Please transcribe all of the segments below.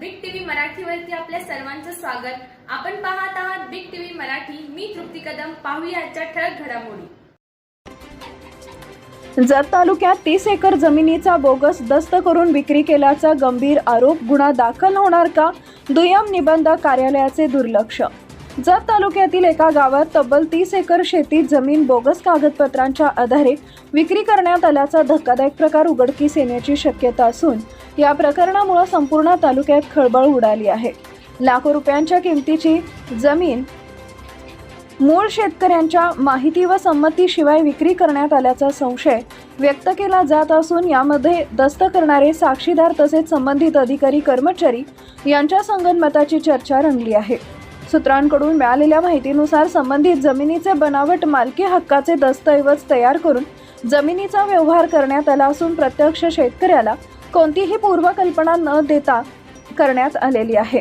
Big TV मराठीवरती आपल्या सर्वांचं स्वागत. आपण पाहत आहात बिग टीव्ही मराठी. मी तृप्ती कदम. पाहूया आजच्या ठळक घडामोडी. जत तालुक्यात तीस एकर जमिनीचा बोगस दस्त करून विक्री केल्याचा गंभीर आरोप गुन्हा दाखल होणार का? दुय्यम निबंधक कार्यालयाचे दुर्लक्ष जत तालुक्यातील एका गावात तब्बल तीस एकर शेतीत जमीन बोगस कागदपत्रांच्या आधारे विक्री करण्यात आल्याचा धक्कादायक प्रकार उघडकीस येण्याची शक्यता असून या प्रकरणामुळे संपूर्ण तालुक्यात खळबळ उडाली आहे. लाखो रुपयांच्या किमतीची जमीन मूळ शेतकऱ्यांच्या माहिती व संमतीशिवाय विक्री करण्यात आल्याचा संशय व्यक्त केला जात असून यामध्ये दस्त करणारे साक्षीदार तसेच संबंधित अधिकारी कर्मचारी यांच्या संगनमताची चर्चा रंगली आहे. सूत्रांकडून मिळालेल्या माहितीनुसार संबंधित जमिनीचे बनावट मालकी हक्काचे दस्तऐवज तयार करून जमिनीचा व्यवहार करण्यात आला असून प्रत्यक्ष शेतकऱ्याला कोणतीही पूर्वकल्पना न देता करण्यात आलेली आहे.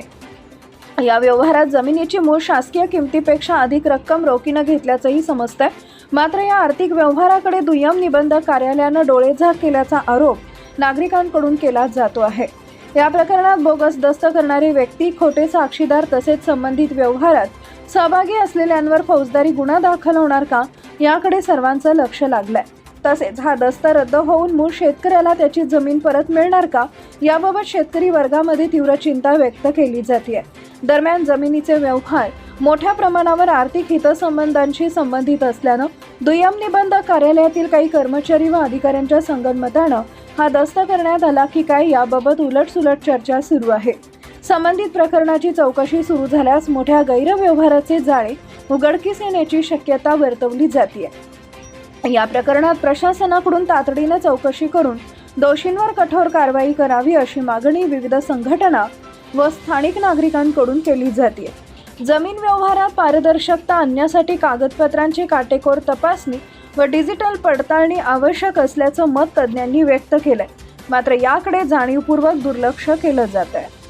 या व्यवहारात जमिनीची मूळ शासकीय किमतीपेक्षा अधिक रक्कम रोखीनं घेतल्याचंही समजतंय. मात्र या आर्थिक व्यवहाराकडे दुय्यम निबंधक कार्यालयानं डोळेझाक केल्याचा आरोप नागरिकांकडून केला जातो आहे. या प्रकरणात बोगस दस्त करणारी व्यक्ती खोटे साक्षीदार तसेच संबंधित व्यवहारात सहभागी असलेल्यांवर फौजदारी गुन्हा दाखल होणार का? याकडे सर्वांचं लक्ष लागलंय. तसेच हा दस्त रद्द होऊन मूळ शेतकऱ्याला त्याची जमीन परत मिळणार का? याबाबत शेतकरी वर्गामध्ये तीव्र चिंता व्यक्त केली जाते दरम्यान जमिनीचे व्यवहार मोठ्या प्रमाणावर आर्थिक हितसंबंधांशी संबंधित असल्यानं दुय्यम निबंधक कार्यालयातील काही कर्मचारी व अधिकाऱ्यांच्या संगनमतानं हा दस्त करण्यात आला की काय याबाबत उलटसुलट चर्चा सुरू आहे. संबंधित प्रकरणाची चौकशी सुरू झाल्यास मोठ्या गैरव्यवहाराचे जाळे उघडकीस येण्याची शक्यता वर्तवली जाते या प्रकरणात प्रशासनाकडून तातडीनं चौकशी करून दोषींवर कठोर कारवाई करावी अशी मागणी विविध संघटना व स्थानिक नागरिकांकडून केली जाते जमीन व्यवहारात पारदर्शकता आणण्यासाठी कागदपत्रांची काटेकोर तपासणी व डिजिटल पडताळणी आवश्यक असल्याचं मत तज्ज्ञांनी व्यक्त केलंय. मात्र याकडे जाणीवपूर्वक दुर्लक्ष केलं जात आहे